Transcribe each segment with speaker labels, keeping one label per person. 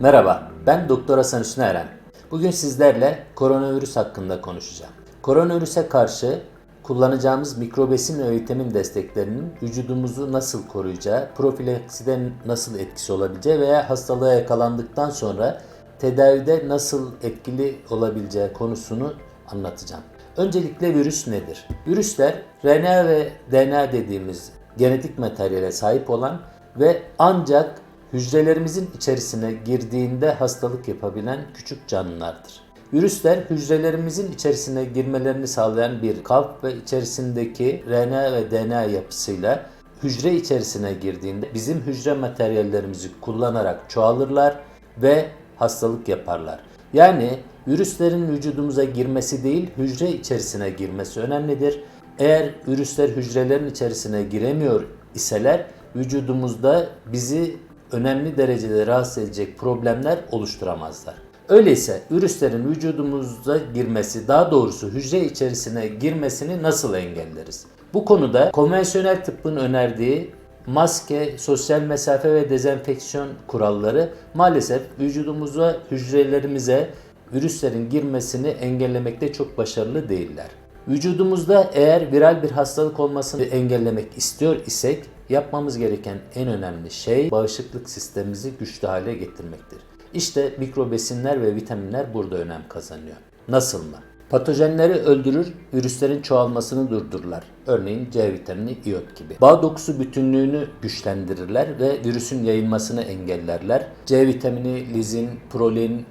Speaker 1: Merhaba, ben Doktor Hasan Hüsnü Eren. Bugün sizlerle koronavirüs hakkında konuşacağım. Koronavirüse karşı kullanacağımız mikrobesin ve vitamin desteklerinin vücudumuzu nasıl koruyacağı, profilakside nasıl etkisi olabileceği veya hastalığa yakalandıktan sonra tedavide nasıl etkili olabileceği konusunu anlatacağım. Öncelikle virüs nedir? Virüsler RNA ve DNA dediğimiz genetik materyale sahip olan ve ancak hücrelerimizin içerisine girdiğinde hastalık yapabilen küçük canlılardır. Virüsler hücrelerimizin içerisine girmelerini sağlayan bir kap ve içerisindeki RNA ve DNA yapısıyla hücre içerisine girdiğinde bizim hücre materyallerimizi kullanarak çoğalırlar ve hastalık yaparlar. Yani virüslerin vücudumuza girmesi değil, hücre içerisine girmesi önemlidir. Eğer virüsler hücrelerin içerisine giremiyor iseler vücudumuzda bizi önemli derecede rahatsız edecek problemler oluşturamazlar. Öyleyse virüslerin vücudumuza girmesi, daha doğrusu hücre içerisine girmesini nasıl engelleriz? Bu konuda konvansiyonel tıbbın önerdiği maske, sosyal mesafe ve dezenfeksiyon kuralları maalesef vücudumuza, hücrelerimize virüslerin girmesini engellemekte çok başarılı değiller. Vücudumuzda eğer viral bir hastalık olmasını engellemek istiyor isek yapmamız gereken en önemli şey bağışıklık sistemimizi güçlü hale getirmektir. İşte mikrobesinler ve vitaminler burada önem kazanıyor. Nasıl mı? Patojenleri öldürür, virüslerin çoğalmasını durdururlar. Örneğin C vitamini, iot gibi. Bağ dokusu bütünlüğünü güçlendirirler ve virüsün yayılmasını engellerler. C vitamini, lizin, prolin,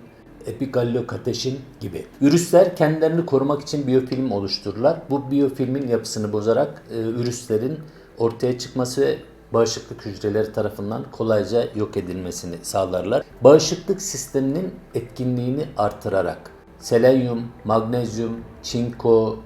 Speaker 1: epigallokateşin gibi. Virüsler kendilerini korumak için biyofilm oluştururlar. Bu biyofilmin yapısını bozarak e, virüslerin ortaya çıkması ve bağışıklık hücreleri tarafından kolayca yok edilmesini sağlarlar. Bağışıklık sisteminin etkinliğini artırarak selenyum, magnezyum, çinko,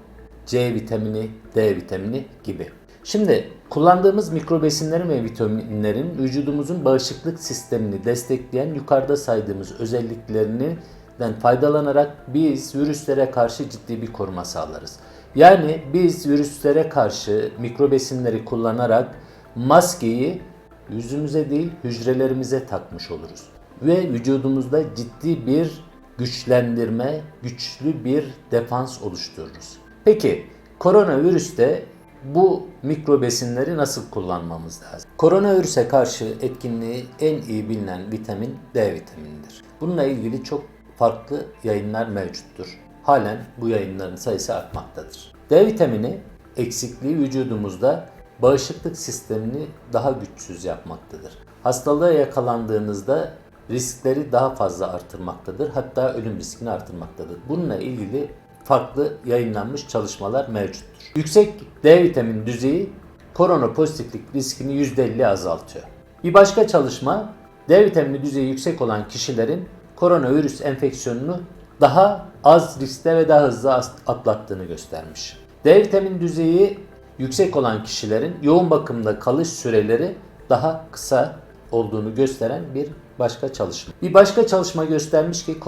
Speaker 1: C vitamini, D vitamini gibi. Şimdi kullandığımız mikrobesinlerin ve vitaminlerin vücudumuzun bağışıklık sistemini destekleyen yukarıda saydığımız özelliklerinden faydalanarak biz virüslere karşı ciddi bir koruma sağlarız. Yani biz virüslere karşı mikrobesinleri kullanarak maskeyi yüzümüze değil hücrelerimize takmış oluruz. Ve vücudumuzda ciddi bir güçlendirme, güçlü bir defans oluştururuz. Peki koronavirüste bu mikrobesinleri nasıl kullanmamız lazım? Koronavirüse karşı etkinliği en iyi bilinen vitamin D vitaminidir. Bununla ilgili çok farklı yayınlar mevcuttur. Halen bu yayınların sayısı artmaktadır. D vitamini eksikliği vücudumuzda bağışıklık sistemini daha güçsüz yapmaktadır. Hastalığa yakalandığınızda riskleri daha fazla artırmaktadır. Hatta ölüm riskini artırmaktadır. Bununla ilgili farklı yayınlanmış çalışmalar mevcuttur. Yüksek D vitamini düzeyi korona pozitiflik riskini %50 azaltıyor. Bir başka çalışma D vitamini düzeyi yüksek olan kişilerin koronavirüs enfeksiyonunu daha az riskte ve daha hızlı atlattığını göstermiş. D vitamini düzeyi yüksek olan kişilerin yoğun bakımda kalış süreleri daha kısa olduğunu gösteren bir başka çalışma. Bir başka çalışma göstermiş ki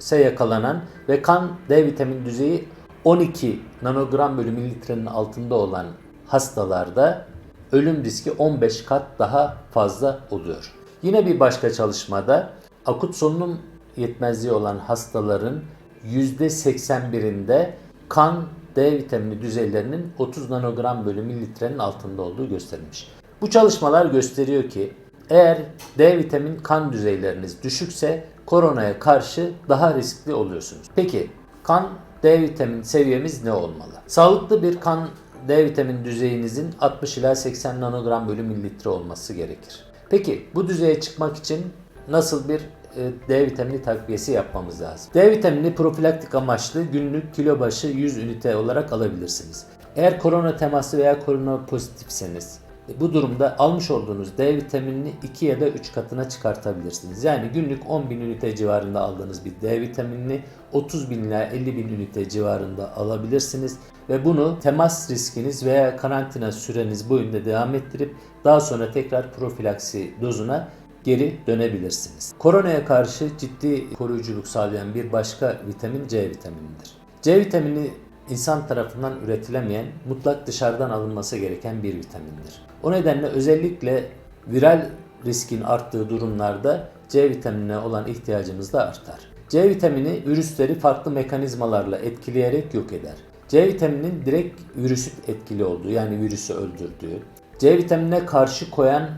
Speaker 1: koronavirüse yakalanan ve kan D vitamini düzeyi 12 nanogram bölü mililitrenin altında olan hastalarda ölüm riski 15 kat daha fazla oluyor. Yine bir başka çalışmada akut solunum yetmezliği olan hastaların %81'inde kan D vitamini düzeylerinin 30 nanogram bölü mililitrenin altında olduğu gösterilmiş. Bu çalışmalar gösteriyor ki eğer D vitamin kan düzeyleriniz düşükse koronaya karşı daha riskli oluyorsunuz. Peki kan D vitamin seviyemiz ne olmalı? Sağlıklı bir kan D vitamin düzeyinizin 60 ila 80 nanogram bölü mililitre olması gerekir. Peki bu düzeye çıkmak için nasıl bir e, D vitamini takviyesi yapmamız lazım. D vitamini profilaktik amaçlı günlük kilo başı 100 ünite olarak alabilirsiniz. Eğer korona teması veya korona pozitifseniz bu durumda almış olduğunuz D vitaminini 2 ya da 3 katına çıkartabilirsiniz. Yani günlük 10 bin ünite civarında aldığınız bir D vitaminini 30 bin ila 50 bin ünite civarında alabilirsiniz. Ve bunu temas riskiniz veya karantina süreniz boyunca devam ettirip daha sonra tekrar profilaksi dozuna geri dönebilirsiniz. Koronaya karşı ciddi koruyuculuk sağlayan bir başka vitamin C vitaminidir. C vitamini insan tarafından üretilemeyen, mutlak dışarıdan alınması gereken bir vitamindir. O nedenle özellikle viral riskin arttığı durumlarda C vitaminine olan ihtiyacımız da artar. C vitamini virüsleri farklı mekanizmalarla etkileyerek yok eder. C vitamininin direkt virüsü etkili olduğu yani virüsü öldürdüğü, C vitaminine karşı koyan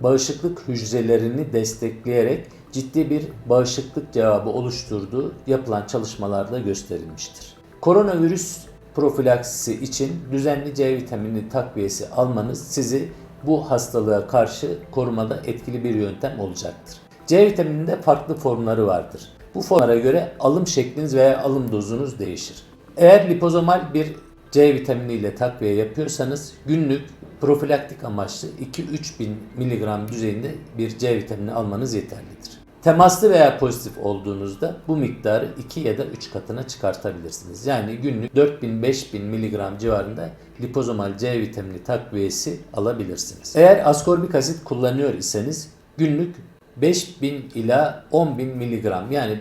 Speaker 1: bağışıklık hücrelerini destekleyerek ciddi bir bağışıklık cevabı oluşturduğu yapılan çalışmalarda gösterilmiştir. Koronavirüs profilaksisi için düzenli C vitamini takviyesi almanız sizi bu hastalığa karşı korumada etkili bir yöntem olacaktır. C vitamininde farklı formları vardır. Bu formlara göre alım şekliniz veya alım dozunuz değişir. Eğer lipozomal bir C vitamini ile takviye yapıyorsanız günlük profilaktik amaçlı 2-3 bin miligram düzeyinde bir C vitamini almanız yeterlidir. Temaslı veya pozitif olduğunuzda bu miktarı 2 ya da 3 katına çıkartabilirsiniz. Yani günlük 4000-5000 miligram civarında lipozomal C vitamini takviyesi alabilirsiniz. Eğer askorbik asit kullanıyor iseniz günlük 5000 ila 10000 miligram yani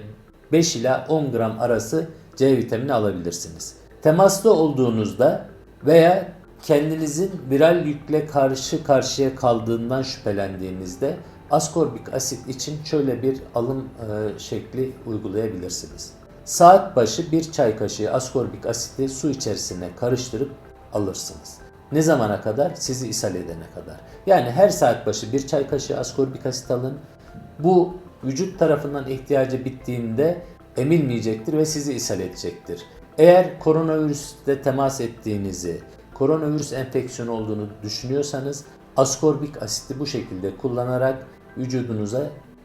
Speaker 1: 5 ila 10 gram arası C vitamini alabilirsiniz. Temaslı olduğunuzda veya kendinizin viral yükle karşı karşıya kaldığından şüphelendiğinizde askorbik asit için şöyle bir alım e, şekli uygulayabilirsiniz. Saat başı bir çay kaşığı askorbik asiti su içerisine karıştırıp alırsınız. Ne zamana kadar? Sizi ishal edene kadar. Yani her saat başı bir çay kaşığı askorbik asit alın. Bu vücut tarafından ihtiyacı bittiğinde emilmeyecektir ve sizi ishal edecektir. Eğer koronavirüste temas ettiğinizi, koronavirüs enfeksiyonu olduğunu düşünüyorsanız askorbik asiti bu şekilde kullanarak vücudunuza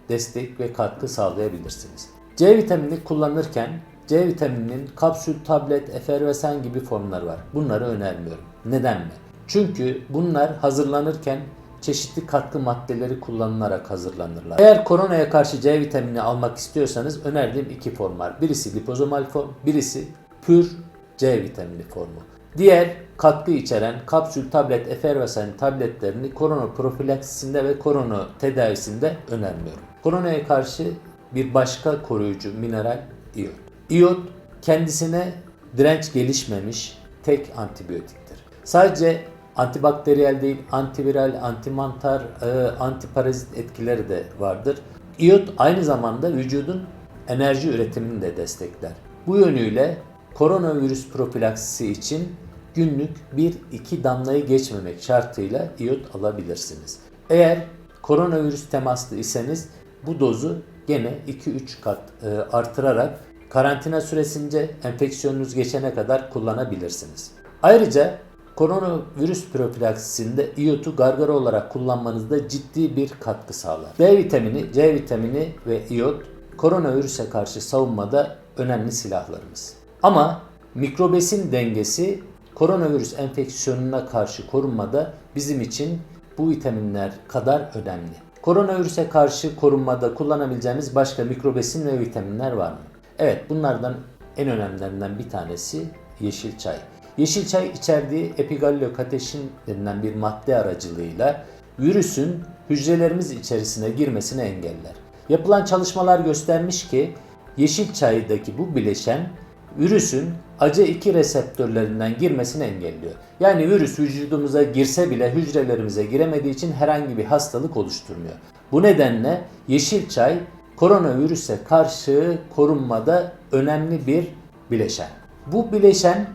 Speaker 1: destek ve katkı sağlayabilirsiniz. C vitamini kullanırken C vitamininin kapsül, tablet, efervesan gibi formları var. Bunları önermiyorum. Neden mi? Çünkü bunlar hazırlanırken çeşitli katkı maddeleri kullanılarak hazırlanırlar. Eğer koronaya karşı C vitamini almak istiyorsanız önerdiğim iki form var. Birisi lipozomal form, birisi pür C vitamini formu. Diğer katkı içeren kapsül, tablet, efervesan tabletlerini korona profilaksisinde ve korona tedavisinde önermiyorum. Koronaya karşı bir başka koruyucu mineral iyot. İyot kendisine direnç gelişmemiş tek antibiyotiktir. Sadece antibakteriyel değil, antiviral, antimantar, e, antiparazit etkileri de vardır. İyot aynı zamanda vücudun enerji üretimini de destekler. Bu yönüyle koronavirüs profilaksisi için günlük 1-2 damlayı geçmemek şartıyla iyot alabilirsiniz. Eğer koronavirüs temaslı iseniz bu dozu gene 2-3 kat e, artırarak karantina süresince enfeksiyonunuz geçene kadar kullanabilirsiniz. Ayrıca koronavirüs profilaksisinde iyotu gargara olarak kullanmanızda ciddi bir katkı sağlar. D vitamini, C vitamini ve iyot koronavirüse karşı savunmada önemli silahlarımız. Ama mikrobesin dengesi koronavirüs enfeksiyonuna karşı korunmada bizim için bu vitaminler kadar önemli. Koronavirüse karşı korunmada kullanabileceğimiz başka mikrobesin ve vitaminler var mı? Evet bunlardan en önemlilerinden bir tanesi yeşil çay. Yeşil çay içerdiği epigalliokateşin denilen bir madde aracılığıyla virüsün hücrelerimiz içerisine girmesini engeller. Yapılan çalışmalar göstermiş ki yeşil çaydaki bu bileşen virüsün ACE2 reseptörlerinden girmesini engelliyor. Yani virüs vücudumuza girse bile hücrelerimize giremediği için herhangi bir hastalık oluşturmuyor. Bu nedenle yeşil çay koronavirüse karşı korunmada önemli bir bileşen. Bu bileşen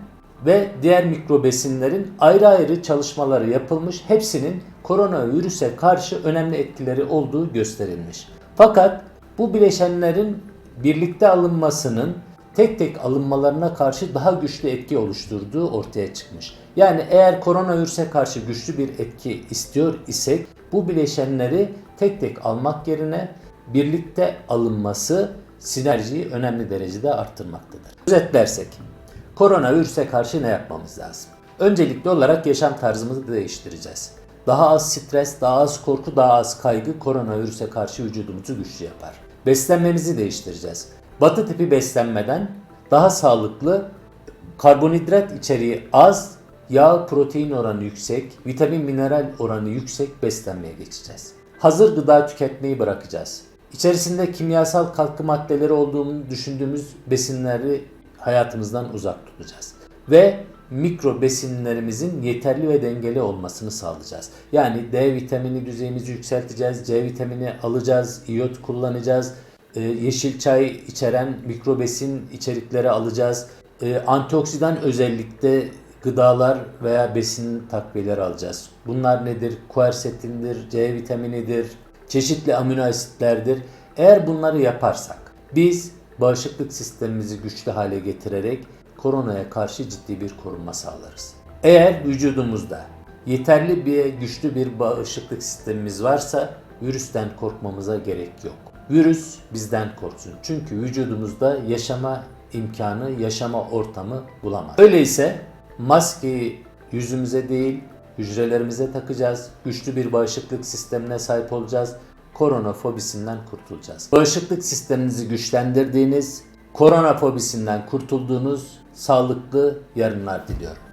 Speaker 1: ve diğer mikrobesinlerin ayrı ayrı çalışmaları yapılmış. Hepsinin koronavirüse karşı önemli etkileri olduğu gösterilmiş. Fakat bu bileşenlerin birlikte alınmasının tek tek alınmalarına karşı daha güçlü etki oluşturduğu ortaya çıkmış. Yani eğer koronavirüse karşı güçlü bir etki istiyor isek bu bileşenleri tek tek almak yerine birlikte alınması sinerjiyi önemli derecede arttırmaktadır. Özetlersek koronavirüse karşı ne yapmamız lazım? Öncelikli olarak yaşam tarzımızı değiştireceğiz. Daha az stres, daha az korku, daha az kaygı koronavirüse karşı vücudumuzu güçlü yapar. Beslenmemizi değiştireceğiz. Batı tipi beslenmeden daha sağlıklı, karbonhidrat içeriği az, yağ protein oranı yüksek, vitamin mineral oranı yüksek beslenmeye geçeceğiz. Hazır gıda tüketmeyi bırakacağız. İçerisinde kimyasal katkı maddeleri olduğunu düşündüğümüz besinleri hayatımızdan uzak tutacağız. Ve mikro besinlerimizin yeterli ve dengeli olmasını sağlayacağız. Yani D vitamini düzeyimizi yükselteceğiz, C vitamini alacağız, iyot kullanacağız, yeşil çay içeren mikro besin içerikleri alacağız. E, antioksidan özellikle gıdalar veya besin takviyeleri alacağız. Bunlar nedir? Quercetin'dir, C vitaminidir, çeşitli amino asitlerdir. Eğer bunları yaparsak biz bağışıklık sistemimizi güçlü hale getirerek koronaya karşı ciddi bir korunma sağlarız. Eğer vücudumuzda yeterli bir güçlü bir bağışıklık sistemimiz varsa virüsten korkmamıza gerek yok. Virüs bizden korksun. Çünkü vücudumuzda yaşama imkanı, yaşama ortamı bulamaz. Öyleyse maskeyi yüzümüze değil hücrelerimize takacağız. Güçlü bir bağışıklık sistemine sahip olacağız. Korona fobisinden kurtulacağız. Bağışıklık sisteminizi güçlendirdiğiniz, korona fobisinden kurtulduğunuz sağlıklı yarınlar diliyorum.